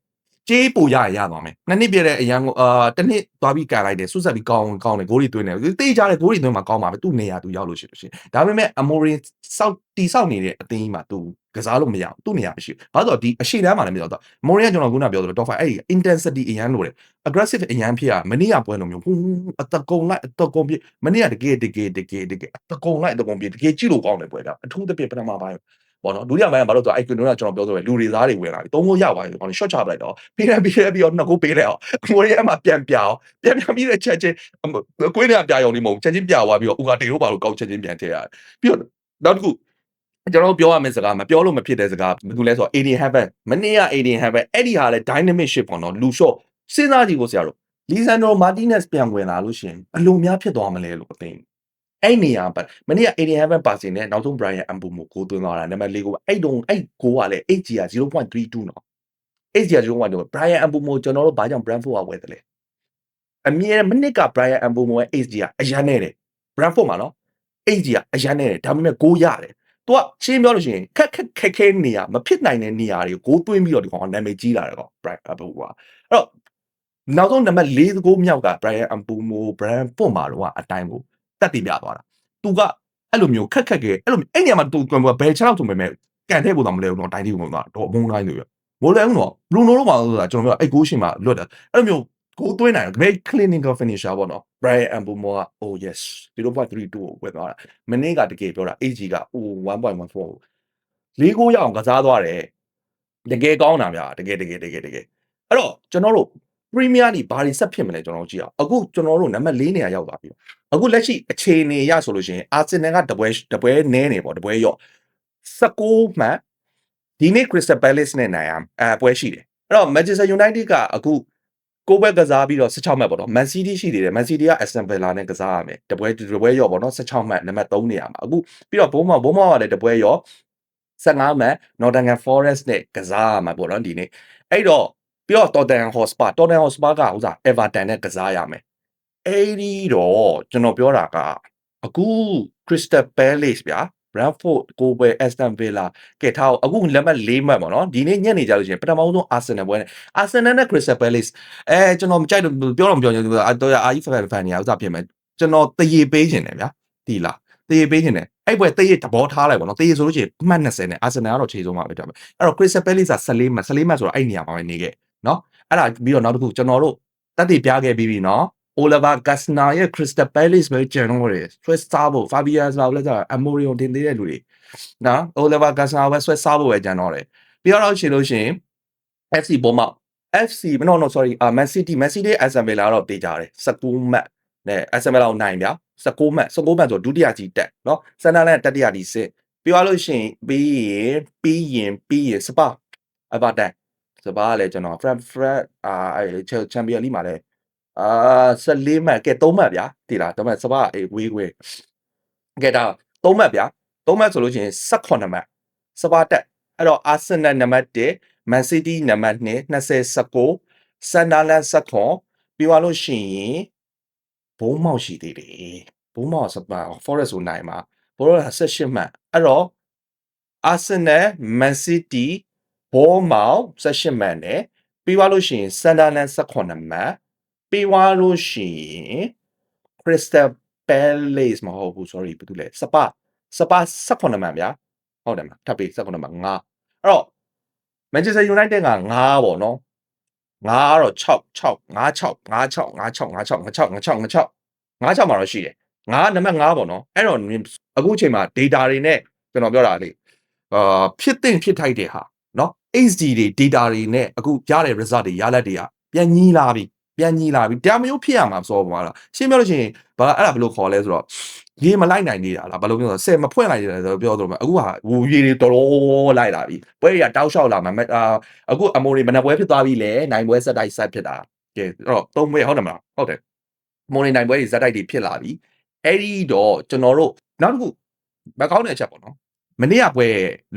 ကြေးပိုရရရသွားမယ်နှစ်နှစ်ပြည့်တဲ့အရန်ကိုအာတစ်နှစ်သွားပြီးကန်လိုက်တယ်ဆွတ်ဆက်ပြီးကောင်းကောင်းတယ်ဂိုးတွေသွင်းတယ်တေးကြတယ်ဂိုးတွေသွင်းမှာကောင်းပါပဲသူ့နေရာသူရောက်လို့ရှိလို့ရှိရင်ဒါပေမဲ့အမိုရင်စောက်တီစောက်နေတဲ့အသင်းကြီးမှာသူကစားလို့မရဘူးသူ့နေရာမရှိဘူးဘာလို့ဒီအရှိတန်းမှာလည်းမပြောတော့မိုရင်ကကျွန်တော်ခုနပြောသလို top 5အဲ့ဒီ intensity အရန်လို့တယ် aggressive အရန်ဖြစ်ရမနေ့ကပွဲလိုမျိုးဟူးအတကုံလိုက်အတကုံပြမနေ့ကတကယ်တကယ်တကယ်တကယ်အတကုံလိုက်အတကုံပြတကယ်ကြည့်လို့ကောင်းတယ်ပွဲကအထူးသဖြင့်ပထမပိုင်း ပေါ့နော်ဒုတိယပိုင်းကဘာလို့ဆိုတော့အဲ့ကွန်တို့ကကျွန်တော်ပြောဆိုရလူတွေသားတွေဝင်လာပြီသုံးကိုရောက်သွားပြီကောင်း short ချပလိုက်တော့ပြီးတယ်ပြီးတယ်ပြီးတော့နှစ်ကိုပေးလိုက်အောင်ကိုရီးယားမှာပြန်ပြအောင်ပြန်ပြန်ပြီးတဲ့ချက်ချင်းကိုရီးယားပြရုံလေးမဟုတ်ချက်ချင်းပြသွားပြီးတော့ဥကတေတို့ဘာလို့ကောက်ချက်ချင်းပြန်ထည့်ရတယ်ပြီးတော့နောက်တစ်ခုကျွန်တော်ပြောရမယ့်စကားမပြောလို့မဖြစ်တဲ့စကားဘာလို့လဲဆိုတော့ Alien Heaven မနေ့က Alien Heaven အဲ့ဒီဟာလဲ dynamic shift ပေါ့နော်လူ short စဉ်းစားကြည့်ကိုဆရာတို့လီဆန်ဒရိုမာတီနက်စ်ပြန်ဝင်လာလို့ရှိရင်အလိုများဖြစ်သွားမလဲလို့အသိ အဲ့နေရာပတ်မနေ့က80 heaven ပါစင်နဲ့နောက်ဆုံး Brian Ambumo ကိုသွင်းသွားတာနံပါတ်၄ကိုအဲ့တုံးအဲ့ကိုကလည်း HG က0.32နော် HG က0.2 Brian Ambumo ကျွန်တော်တို့ဘာကြောင့် Brentford ကဝယ်တယ်လဲအမြဲမနစ်က Brian Ambumo ရဲ့ HG ကအရန်နေတယ် Brentford မှာနော် HG ကအရန်နေတယ်ဒါပေမဲ့ကိုရတယ်သူကရှင်းပြောလို့ရှိရင်ခက်ခက်ခက်ခဲနေရမဖြစ်နိုင်တဲ့နေရာတွေကိုကိုသွင်းပြီးတော့ဒီကောင်နာမည်ကြီးလာတယ်ကောင် Brian Ambumo ကအဲ့တော့နောက်ဆုံးနံပါတ်၄ကိုမြောက်က Brian Ambumo Brentford မှာတော့အတိုင်းကို တက်တည်ပြသွားတာသူကအဲ့လိုမျိုးခက်ခက်ခဲအဲ့လိုအဲ့ညမှာသူကဘယ်ချလောက်ဆိုပေမဲ့ကန်တဲ့ပုံတော့မလဲဘူးတော့တိုင်းတီးပုံတော့တော့ဘုံတိုင်းလို့ရမိုးလဲဦးတော့ဘလူးနိုတို့မှာဆိုတာကျွန်တော်ပြောအဲ့ဂိုးရှင်မှာလွတ်တယ်အဲ့လိုမျိုးဂိုးသွင်းနိုင်တယ် very clinical finisher ပေါ့နော် Brian Ambumo က oh yes 0.32ကိုဝယ်သွားတာမနေ့ကတကယ်ပြောတာ AG က oh 1.14လေးကိုရအောင်ကစားသွားတယ်တကယ်ကောင်းတာဗျာတကယ်တကယ်တကယ်တကယ်အဲ့တော့ကျွန်တော်တို့ Premier League ဘာတွေဆက်ဖြစ်မလဲကျွန်တော်ကြည့်အောင်အခုကျွန်တော်တို့နံပါတ်၄နေရာရောက်သွားပြီအခုလက်ရှိအခြေအနေရဆိုလို့ရှိရင်အာဆင်နယ်ကတပွဲတပွဲနဲနေပေါ့တပွဲရော့16မှတ်ဒီနေ့ Crystal Palace နဲ့နိုင်အောင်အဲပွဲရှိတယ်အဲ့တော့ Manchester United ကအခုကိုဘက်ကစားပြီးတော့16မှတ်ပေါ့နော် Man City ရှိသေးတယ် Man City က Aston Villa နဲ့ကစားရမယ်တပွဲတပွဲရော့ပေါ့နော်16မှတ်နံပါတ်3နေရာမှာအခုပြီးတော့ဘုံမောဘုံမောကလည်းတပွဲရော့15မှတ် Nottingham Forest နဲ့ကစားရမှာပေါ့နော်ဒီနေ့အဲ့တော့ ပြီးတော့ Tottenham Hotspur Tottenham Hotspur ကဥစား Everton နဲ့ကစားရမယ်အဲ့ဒီတော့ကျွန်တော်ပြောတာကအခု Crystal Palace ဗျာ Bradford ကိုပဲ Aston Villa ကဲထားအခုလက်မှတ်၄မှတ်ပေါ့နော်ဒီနေ့ညနေကြလို့ရှိရင်ပထမဆုံး Arsenal ပွဲနဲ့ Arsenal နဲ့ Crystal Palace အဲကျွန်တော်မကြိုက်တော့ပြောတော့မပြောချင်ဘူးတော့အာကြီး fan fan နေရဥစားဖြစ်မယ်ကျွန်တော်တရေပေးခြင်းတယ်ဗျာတီလားတရေပေးခြင်းတယ်အဲ့ပွဲတရေသဘောထားလိုက်ပေါ့နော်တရေဆိုလို့ရှိရင်မှတ်20နဲ့ Arsenal ကတော့ခြေဆုံးမှာပဲဒါပေမဲ့အဲ့တော့ Crystal Palace က14မှတ်14မှတ်ဆိုတော့အဲ့နေရာမှာပဲနေခဲ့ နော်အဲ့ဒါပြီးတော့နောက်တစ်ခုကျွန်တော်တို့တက်တည်ပြခဲ့ပြီးပြီနော် Oliver Glasner ရဲ့ Crystal Palace ပဲကျန်တော့တယ်ဆွဲစားဖို့ Fabian ဆိုလည်းကြာ Amorion တင်သေးတဲ့လူတွေနော် Oliver Glasner ပဲဆွဲစားဖို့ပဲကျန်တော့တယ်ပြီးတော့ရှင်လို့ရှင် FC ဘောမ FC no no sorry အာ Man City Man City Aston Villa တော့တေးကြတယ်19မှတ်နဲ့ Aston Villa ကိုနိုင်ဗျာ19မှတ်19မှတ်ဆိုဒုတိယကြီးတက်เนาะစန်ဒါလန်တတိယကြီးစစ်ပြောရလို့ရှိရင်ပြီးရင်ပြီးရင်ပြီးရင်စပါအပါတန် စပါကလည်းကျွန်တော် Fran Fran အာချန်ပီယံလိမှာလည်းအာ14မှတ်ကဲ3မှတ်ဗျာတိလားဒါပေမဲ့စပါအေးဝေးဝေးကဲဒါ3မှတ်ဗျာ3မှတ်ဆိုလို့ရှိရင်18မှတ်စပါတက်အဲ့တော့ Arsenal နံပါတ်1 Man City နံပါတ်2 20 19 Sunderland 19ပြီးသွားလို့ရှိရင်ဘုံမောက်ရှိသေးတယ်ဘုံမောက်စပါ Forest ကိုနိုင်မှာဘောရ18မှတ်အဲ့တော့ Arsenal Man City ဘောမောက်18မှတ်နဲ့ပြီးသွားလို့ရှိရင် Sunderland 18မှတ်ပြီးသွားလို့ရှိရင် Crystal Palace မဟုတ်ဘူး sorry ဘာတူလဲစပါစပါ18မှတ်ဗျာဟုတ်တယ်မလားထပ်ပြီး18မှတ်5အဲ့တော့ Manchester United က9ပေါ့နော်9ကတော့6 6 5 6 5 6 5 6 5 6 5 6 5 6 5 6 5 6မှာတော့ရှိတယ်9နံပါတ်5ပေါ့နော်အဲ့တော့အခုအချိန်မှာ data တွေနဲ့ကျွန်တော်ပြောတာလေအာဖြစ်တဲ့ဖြစ်ထိုက်တဲ့ဟာနော် HD တွေ data တွေနဲ့အခုရတဲ့ result တွေရလက်တွေကပြန်ညီလာပြီပြန်ညီလာပြီတရားမမျိုးဖြစ်ရမှာဆိုတော့ပါလားရှင်းပြောလို့ရှိရင်ဘာအဲ့ဒါဘယ်လိုခေါ်လဲဆိုတော့ရေမလိုက်နိုင်နေတာလားဘယ်လိုပြောလဲဆယ်မဖွင့်လိုက်တယ်ဆိုတော့ပြောတော့အခုကဝူရေတွေတော်တော်လိုက်လာပြီပွဲတွေကတောက်လျှောက်လာမှာအာအခုအမိုတွေမနက်ပွဲဖြစ်သွားပြီလေနိုင်ပွဲဆက်တိုက်ဆက်ဖြစ်တာကဲအဲ့တော့သုံးပွဲဟုတ်တယ်မလားဟုတ်တယ်မိုတွေနိုင်ပွဲတွေဇက်တိုက်တွေဖြစ်လာပြီအဲ့ဒီတော့ကျွန်တော်တို့နောက်တစ်ခုမကောင်းတဲ့အချက်ပေါ့နော် မနေ့ကပွဲ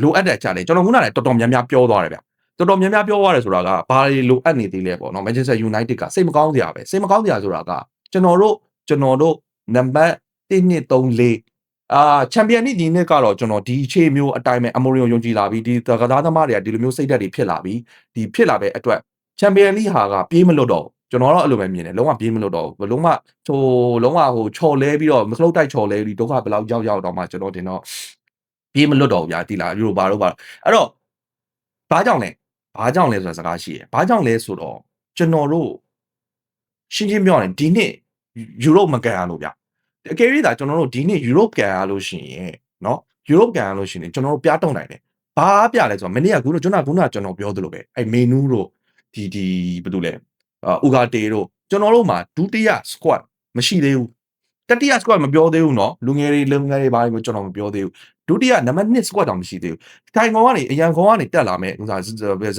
လိုအပ်တဲ့အချက်လေကျွန်တော်ခုနကလည်းတော်တော်များများပြောသွားတယ်ဗျတော်တော်များများပြောသွားတယ်ဆိုတာကဘာတွေလိုအပ်နေသေးလဲပေါ့နော် Manchester United ကစိတ်မကောင်းစရာပဲစိတ်မကောင်းစရာဆိုတာကကျွန်တော်တို့ကျွန်တော်တို့နံပါတ်1 2 3 4အာချန်ပီယံလိဒီနှစ်ကတော့ကျွန်တော်ဒီအခြေမျိုးအတိုင်းပဲအမိုရီယိုယုံကြည်လာပြီးဒီကစားသမားတွေကဒီလိုမျိုးစိတ်ဓာတ်တွေဖြစ်လာပြီးဒီဖြစ်လာတဲ့အတွက်ချန်ပီယံလိဟာကပြေးမလွတ်တော့ကျွန်တော်တော့အဲ့လိုပဲမြင်တယ်လုံးဝပြေးမလွတ်တော့ဘူးလုံးဝဟိုလုံးဝဟိုချော်လဲပြီးတော့မခလုတ်တိုက်ချော်လဲပြီးဒုက္ခဘယ်လောက်ရောက်ရောက်တော့မှကျွန်တော်တင်တော့ ပြေးမလွတ်တော့ဘူးဗျာဒီလားယူရိုဘာတို့ပါအဲ့တော့ဘာကြောင့်လဲဘာကြောင့်လဲဆိုတာစကားရှိရယ်ဘာကြောင့်လဲဆိုတော့ကျွန်တော်တို့ရှင်းရှင်းပြောရင်ဒီနှစ်ယူရိုမကန်ရလို့ဗျအကယ်၍သာကျွန်တော်တို့ဒီနေ့ယူရိုကန်ရလို့ရှိရင်เนาะယူရိုကန်ရလို့ရှိရင်ကျွန်တော်တို့ပြတုံနိုင်တယ်ဘာပြလဲဆိုတော့မနေ့ကခုနကျွန်တော်ခုနကျွန်တော်ပြောသလိုပဲအဲ့မေနူးတို့ဒီဒီဘာလို့လဲအာဥဂါတေတို့ကျွန်တော်တို့မှာဒုတိယ squad မရှိသေးဘူး တတိယ squad မပြောသေးဘူးเนาะလူငယ်တွေလူငယ်တွေဘာလို့ကျွန်တော်မပြောသေးဘူးဒုတိယနံပါတ်1 squad တောင်မရှိသေးဘူးထိုင်ကောင်ကနေအရန်ကောင်ကနေတက်လာမယ်ဥစားဇ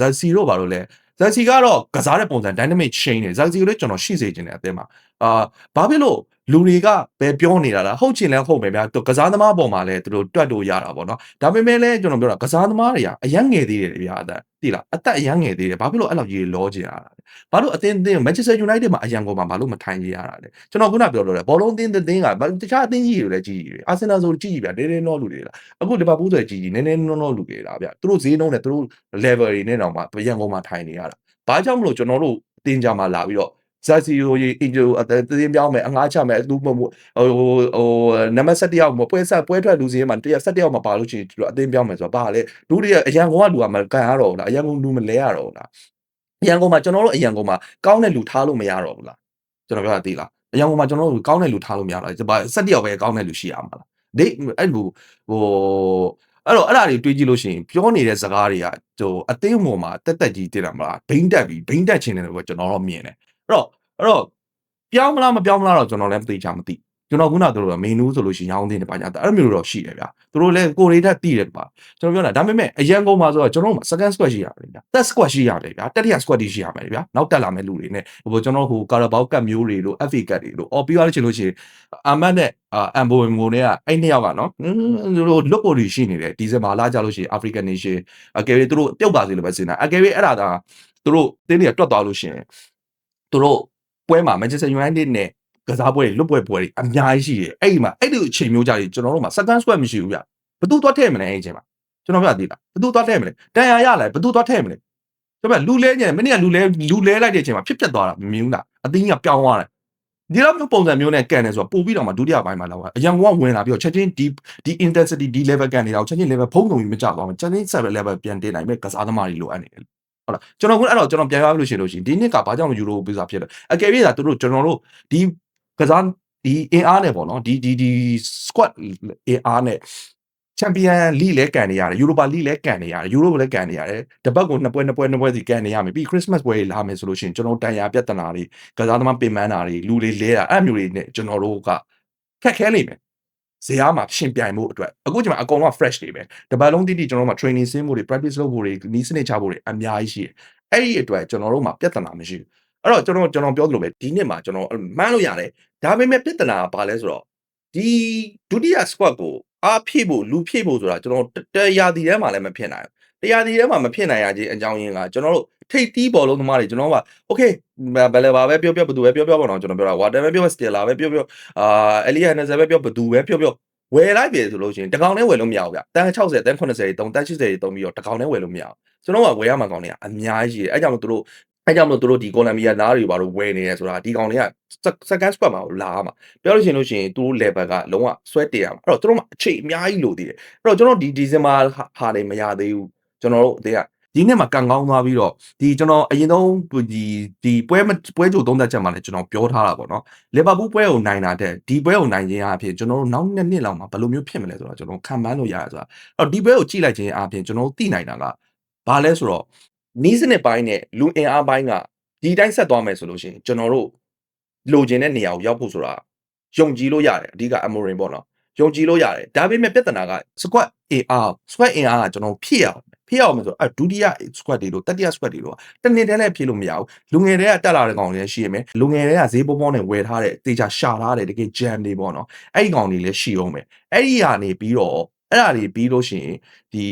က်စီတို့ဘာလို့လဲဇက်စီကတော့ကစားတဲ့ပုံစံ dynamic chain နေဇက်စီကိုလည်းကျွန်တော်ရှိစေချင်တယ်အသင်းမှာအာဘာဖြစ်လို့ လူတွေကပဲပြောနေတာလားဟုတ်ချင်လဲဟုတ်မယ်ဗျာကစားသမားပေါ်မှာလည်းသူတို့တွတ်လို့ရတာပေါ့နော်ဒါပေမဲ့လည်းကျွန်တော်ပြောတာကစားသမားတွေကအရန်ငယ်သေးတယ်ဗျာအသက်သိလားအသက်အရန်ငယ်သေးတယ်ဘာဖြစ်လို့အဲ့လောက်ကြီးလောချင်ရတာလဲဘာလို့အသင်းသင်း Manchester United မှာအရန်ကုန်မှာဘာလို့မထိုင်ကြရတာလဲကျွန်တော်ခုနပြောလို့လေဘောလုံးသင်းသင်းကတခြားအသင်းကြီးတွေလည်းကြီးကြီးတွေ Arsenal ဆိုကြီးကြီးဗျာနည်းနည်းတော့လူတွေလားအခု Liverpool ဆိုကြီးကြီးနည်းနည်းတော့လူတွေလားဗျာသူတို့ဈေးနှုန်းနဲ့သူတို့ level တွေနဲ့တော့မှရန်ကုန်မှာထိုင်နေရတာဘာကြောင့်မလို့ကျွန်တော်တို့တင်ကြမှာလာပြီးတော့ ဇက်စီယိုရေအင်ဂျိုအတင်းပြောင်းမယ်အငားချမယ်အတူမဟိုဟိုနံပါတ်7ယောက်ပွဲဆက်ပွဲထွက်လူစင်းမှာတရက်7ယောက်မှာပါလို့ရှိရင်သူအတင်းပြောင်းမယ်ဆိုတော့ဘာလဲလူတွေအရန်ကောင်ကလူကမကန်ရတော့ဘူးလားအရန်ကောင်လူမလဲရတော့ဘူးလားအရန်ကောင်မှာကျွန်တော်တို့အရန်ကောင်မှာကောင်းတဲ့လူထားလို့မရတော့ဘူးလားကျွန်တော်ပြောတာသိလားအရန်ကောင်မှာကျွန်တော်တို့ကောင်းတဲ့လူထားလို့မရတော့ဘူးဘာ7ယောက်ပဲကောင်းတဲ့လူရှိရမှာလားဒိတ်အဲ့လိုဟိုအဲ့တော့အဲ့ဒါတွေတွေးကြည့်လို့ရှိရင်ပြောနေတဲ့စကားတွေကဟိုအသိအမုံမှာတက်တက်ကြီးတည်တာမလားဘိန်းတက်ပြီးဘိန်းတက်ခြင်းတယ်လို့ကျွန်တော်တော့မြင်တယ်အဲ့ တော့အဲ့တော့ပြောင်းမလားမပြောင်းမလားတော့ကျွန်တော်လည်းသိချာမသိကျွန်တော်ခုနကတို့မေနူးဆိုလို့ရှိရင်ရောင်းတင်တယ်ပါညာအဲ့လိုမျိုးတော့ရှိတယ်ဗျာသူတို့လည်းကိုရီထက်သိတယ်ပါကျွန်တော်ပြောတာဒါပေမဲ့အရန်ကုန်မှာဆိုတော့ကျွန်တော်တို့ second squad ရှိရတယ်ဗျာ third squad ရှိရတယ်ဗျာတတိယ squad ရှိရမယ်ဗျာနောက်တက်လာမယ့်လူတွေနဲ့ဟိုကျွန်တော်ဟိုကာရာဘောက်ကတ်မျိုးတွေလို့ FA ကတ်တွေလို့အော်ပြီးသွားလို့ချင်လို့ရှိရင်အာမတ်နဲ့အမ်ဘိုငိုနဲ့ကအဲ့နှစ်ယောက်ကနော်သူတို့လွတ်ပေါ်တွေရှိနေတယ်ဒီဇင်ဘာလာကြလို့ရှိရင် African Nation အကယ်၍သူတို့ပြုတ်ပါစေလို့ပဲစဉ်းစားအကယ်၍အဲ့ဒါသာသူတို့တင်းတွေကတွတ်သွားလို့ရှိရင် သူတို့ပွဲမှာ Manchester United နဲ့ကစားပွဲတွေလွတ်ပွဲပွဲတွေအများကြီးရှိတယ်အဲ့ဒီမှာအဲ့ဒီအချိန်မျိုးကြတွေကျွန်တော်တို့မှာ second squad မရှိဘူးဗျဘသူသွားထည့်မလဲအဲ့ဒီအချိန်မှာကျွန်တော်ပြသေးလားဘသူသွားထည့်မလဲတန်ရာရလာဘသူသွားထည့်မလဲကျွန်တော်လူလဲညံမနေ့ကလူလဲလူလဲလိုက်တဲ့အချိန်မှာဖြစ်ဖြစ်သွားတာမမြင်ဘူးလားအသင်းကပြောင်းသွားတယ်ဒီလိုမျိုးပုံစံမျိုးနဲ့ကန်နေဆိုတော့ပို့ပြီးတော့မှဒုတိယပိုင်းမှာတော့အရန်ကောင်ကဝင်လာပြီးတော့ချက်ချင်းဒီဒီ intensity ဒီ level ကန်နေတော့ချက်ချင်း level ဖုံးကုန်ပြီးမကြသွားဘူးချက်ချင်း server level ပြန်တင်နိုင်မဲ့ကစားသမားတွေလိုအပ်နေတယ် ဟုတ်လားကျွန်တော်ကအဲ့တော့ကျွန်တော်ပြန်ရလို့ရှိလို့ရှိရင်ဒီနှစ်ကဘာကြောင့်ယူရိုပေးစာဖြစ်လဲအကယ်၍သာတို့ကျွန်တော်တို့ဒီကစားဒီအင်အားနဲ့ပေါ့နော်ဒီဒီဒီ squad အင်အားနဲ့ချန်ပီယံလိလည်းကန်နေရတယ်ယူရိုပါလိလည်းကန်နေရတယ်ယူရိုလည်းကန်နေရတယ်တပတ်ကိုနှစ်ပွဲနှစ်ပွဲနှစ်ပွဲစီကန်နေရမယ်ပြီးခရစ်စမတ်ပွဲတွေလာမယ်ဆိုလို့ရှိရင်ကျွန်တော်တန်ရာပြဿနာတွေကစားသမားပင်ပန်းတာတွေလူတွေလဲတာအဲ့မျိုးတွေနဲ့ကျွန်တော်တို့ကခက်ခဲလိမ့်မယ် ဇရာမှာရှင်ပြိုင်မှုအတွက်အခုကျွန်မအကုန်လုံး fresh တွေပဲတပတ်လုံးတိတိကျွန်တော်တို့မှာ training ဆင်းမှုတွေ practice လုပ်ဖို့တွေနီးစနစ်ချဖို့တွေအများကြီးရှိတယ်အဲ့ဒီအတွက်ကျွန်တော်တို့မှာပြဿနာမရှိဘူးအဲ့တော့ကျွန်တော်ကျွန်တော်ပြောသလိုပဲဒီနှစ်မှာကျွန်တော်မှန်းလို့ရတယ်ဒါပေမဲ့ပြဿနာကဘာလဲဆိုတော့ဒီဒုတိယ squad ကိုအားဖြည့်ဖို့လူဖြည့်ဖို့ဆိုတာကျွန်တော်တရားဒီထဲမှာလည်းမဖြစ်နိုင်ဘူးတရားဒီထဲမှာမဖြစ်နိုင်ရခြင်းအကြောင်းရင်းကကျွန်တော်တို့ ထိတ်တီးဘောလုံးသမားတွေကျွန်တော်က okay ဘယ်လဲပါပဲပြောပြောဘသူပဲပြောပြောပါတော့ကျွန်တော်ပြောတာ water ပဲပြော stella ပဲပြောပြောအာ elia hansen ပဲပြောဘသူပဲပြောပြောဝယ်လိုက်ပြီဆိုလို့ရှိရင်တကောင်နဲ့ဝယ်လို့မရဘူးဗျတန်း60တန်း80တွေ3တန်း80တွေ3ပြီးတော့တကောင်နဲ့ဝယ်လို့မရဘူးကျွန်တော်ကဝယ်ရမှာကောင်တွေကအများကြီးရှိတယ်အဲကြောင့်မို့သူတို့အဲကြောင့်မို့သူတို့ဒီကိုလံဘီယာနားတွေဘာလို့ဝယ်နေလဲဆိုတာဒီကောင်တွေက second squad မှာလာမှာပြောလို့ရှိရင်လို့ရှိရင်သူတို့ level ကလုံးဝဆွဲတင်ရမှာအဲ့တော့သူတို့မှာအချိန်အများကြီးလိုသေးတယ်အဲ့တော့ကျွန်တော်ဒီဒီဇင်ဘာဟာတွေမရသေးဘူးကျွန်တော်တို့အသေးက ဒီနှစ်မှာကန်ကောင်းသွားပြီးတော့ဒီကျွန်တော်အရင်ဆုံးဒီဒီပွဲပွဲကြိုသုံးသက်ချက်မှာလည်းကျွန်တော်ပြောထားတာပေါ့နော်လီဗာပူးပွဲကိုနိုင်တာတဲ့ဒီပွဲကိုနိုင်ခြင်းအပြင်ကျွန်တော်တို့နောက်နှစ်နှစ်လောက်မှာဘယ်လိုမျိုးဖြစ်မလဲဆိုတော့ကျွန်တော်ခံမှန်းလို့ရတယ်ဆိုတာအဲ့တော့ဒီပွဲကိုကြည့်လိုက်ခြင်းအပြင်ကျွန်တော်တို့သိနိုင်တာကဘာလဲဆိုတော့နီးစနစ်ပိုင်းနဲ့လူအင်အားပိုင်းကဒီတိုင်းဆက်သွားမယ်ဆိုလို့ရှိရင်ကျွန်တော်တို့လိုချင်တဲ့နေရာကိုရောက်ဖို့ဆိုတာယုံကြည်လို့ရတယ်အဓိကအမိုရင်ပေါ့နော်ယုံကြည်လို့ရတယ်ဒါပေမဲ့ပြဿနာက squad AR squad AR ကကျွန်တော်ဖြည့်ရအောင် ဖြည့်ရအောင်ဆိုတော့အဲဒုတိယ squad တွေလို့တတိယ squad တွေလို့တနေ့တည်းလည်းဖြည့်လို့မရဘူးလူငယ်တွေကတက်လာတဲ့ကောင်တွေလည်းရှိရမယ်လူငယ်တွေကဈေးပေါပေါနဲ့ဝယ်ထားတဲ့တေချာရှာထားတဲ့တကယ် jam တွေပေါ့နော်အဲ့ဒီကောင်တွေလည်းရှိအောင်မယ်အဲ့ဒီဟာနေပြီးတော့အဲ့ဒါတွေပြီးလို့ရှိရင်ဒီ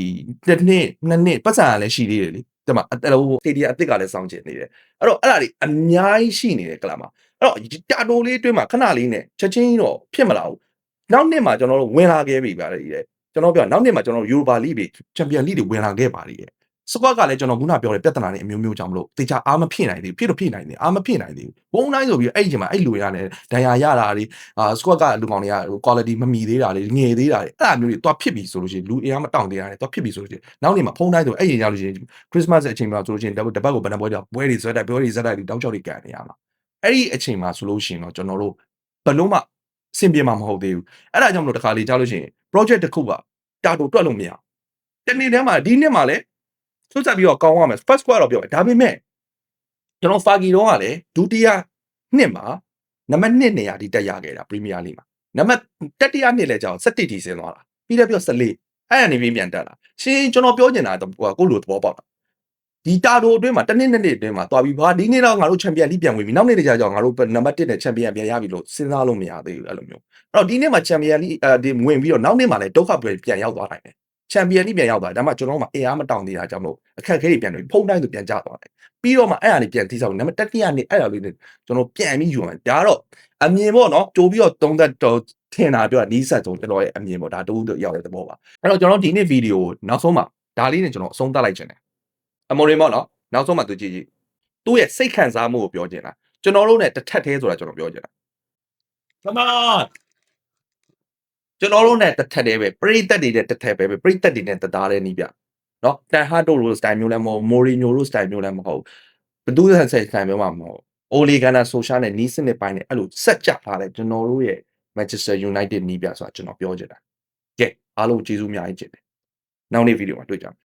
တစ်နှစ်နှစ်နှစ်ပတ်စံကလည်းရှိသေးတယ်လေတမအဲ့လိုတေဒီယာအစ်စ်ကလည်းစောင့်ကျင်နေတယ်အဲ့တော့အဲ့ဒါတွေအများကြီးရှိနေတယ်ကလာမှာအဲ့တော့တာတိုလေးအတွင်းမှာခဏလေးနဲ့ချက်ချင်းတော့ဖြစ်မလာဘူးနောက်နှစ်မှာကျွန်တော်တို့ဝင်လာခဲ့ပြီဗျာလေ ကျွန်တော်ပြောနောက်နှစ်မှာကျွန်တော်ယူရိုပါလိတွေချန်ပီယံလိတွေဝင်လာခဲ့ပါလိရဲ့စကွက်ကလည်းကျွန်တော်ခုနပြောတဲ့ပြဿနာတွေအမျိုးမျိုးကြောင့်မလို့တေချာအားမဖြစ်နိုင်သေးဘူးဖြစ်တော့ဖြစ်နိုင်တယ်အားမဖြစ်နိုင်သေးဘူးဘုံတိုင်းဆိုပြီးအဲ့ဒီချိန်မှာအဲ့လူရရတယ်ဒဏ်ရာရတာတွေအာစကွက်ကလူကောင်တွေက quality မမီသေးတာတွေငယ်သေးတာတွေအဲ့အမျိုးတွေတော့ဖြစ်ပြီဆိုလို့ရှိရင်လူအင်အားမတောင့်သေးရတယ်တော့ဖြစ်ပြီဆိုလို့ရှိရင်နောက်နေ့မှာဖုံးတိုင်းဆိုအဲ့ရင်ရလို့ရှိရင် Christmas အချိန်မှာဆိုလို့ရှိရင်တပတ်ကိုဘယ်နှပွဲကြောက်ပွဲတွေဇွဲတိုက်ပွဲတွေဇက်တိုက်တွေတောက်ချောက်တွေကန်နေရမှာအဲ့ဒီအချိန်မှာဆိုလို့ရှိရင်တော့ကျွန်တော်တို့ဘလုံးမ အဆင်ပြေမှာမဟုတ်သေးဘူးအဲ့ဒါကြောင့်မလို့တခါလေကြားလို့ရှိရင် project တစ်ခုကတာတိုတွက်လို့မရတနေ့တည်းမှာဒီနှစ်မှာလည်းစွတ်ဆက်ပြီးတော့ကောင်းရမယ် first squad တော့ပြောမယ်ဒါပေမဲ့ကျွန်တော်ဖာဂီတော့ကလည်းဒုတိယနှစ်မှာနံပါတ်1နေရာဒီတက်ရခဲ့တာပရီးမီးယားလိမှာနံပါတ်တတိယနှစ်လည်းကြောင်17တီဆင်းသွားတာပြီးတော့ပြော14အဲ့အနေပြီးပြန်တက်လာရှင်ကျွန်တော်ပြောချင်တာကကိုလိုသဘောပေါက်တာ ဒီတာတိုအတွင်းမှာတစ်နှစ်နှစ်နှစ်အတွင်းမှာသွားပြီးဘာဒီနေ့တော့ငါတို့ချန်ပီယံလိပြန်ဝင်ပြီနောက်နေ့တကြကြောင်ငါတို့နံပါတ်1နဲ့ချန်ပီယံပြန်ရပြီလို့စဉ်းစားလို့မရသေးဘူးအဲ့လိုမျိုးအဲ့တော့ဒီနေ့မှာချန်ပီယံလိအဲဒီဝင်ပြီးတော့နောက်နေ့မှာလည်းဒုက္ခပြန်ရောက်သွားနိုင်တယ်ချန်ပီယံလိပြန်ရောက်သွားတယ်ဒါမှကျွန်တော်မှအင်အားမတောင့်သေးတာကြောင့်မလို့အခက်အခဲတွေပြန်လို့ဖုံးတိုင်းဆိုပြန်ကျသွားတယ်ပြီးတော့မှအဲ့အရာလေးပြန်သိဆောင်နံပါတ်တတိယနေ့အဲ့အရာလေးနဲ့ကျွန်တော်ပြန်ပြီးယူရမယ်ဒါကတော့အမြင်ပေါ့နော်ကြိုးပြီးတော့သုံးသက်တော့ထင်တာပြောတာနီးစပ်ဆုံးကျွန်တော်ရဲ့အမြင်ပေါ့ဒါတူတူရောက်တဲ့သဘောပါအဲ့တော့ကျွန်တော်ဒီနေ့ဗီဒီယိုနောက်ဆုံးမှာဒါလေးနဲ့ကျွန်တော်အဆုံးသတ်လိုက်ခြင်းတယ် အမော်ရင်ပေါ့နော်နောက်ဆုံးမှသူကြည့်ကြည့်သူ့ရဲ့စိတ်ခံစားမှုကိုပြောချင်တာကျွန်တော်တို့ ਨੇ တစ်ထက်သေးဆိုတာကျွန်တော်ပြောချင်တာ come on ကျွန်တော်တို့ ਨੇ တစ်ထက်သေးပဲပရိသတ်တွေနဲ့တစ်ထက်ပဲပရိသတ်တွေနဲ့တသားလေးနီးပြနော်တန်ဟာတိုလို style မျိုးလည်းမဟုတ်မိုရီညိုလို style မျိုးလည်းမဟုတ်ဘဒူးဆန်ဆက် style မျိုးမှမဟုတ်အိုလီဂန်နာဆိုရှာနဲ့နီးစနစ်ပိုင်းနဲ့အဲ့လိုဆက်ကြထားတဲ့ကျွန်တော်တို့ရဲ့ Manchester United နီးပြဆိုတာကျွန်တော်ပြောချင်တာကဲအားလုံးကျေးဇူးအများကြီးတင်တယ်နောက်နေ့ဗီဒီယိုမှာတွေ့ကြမယ်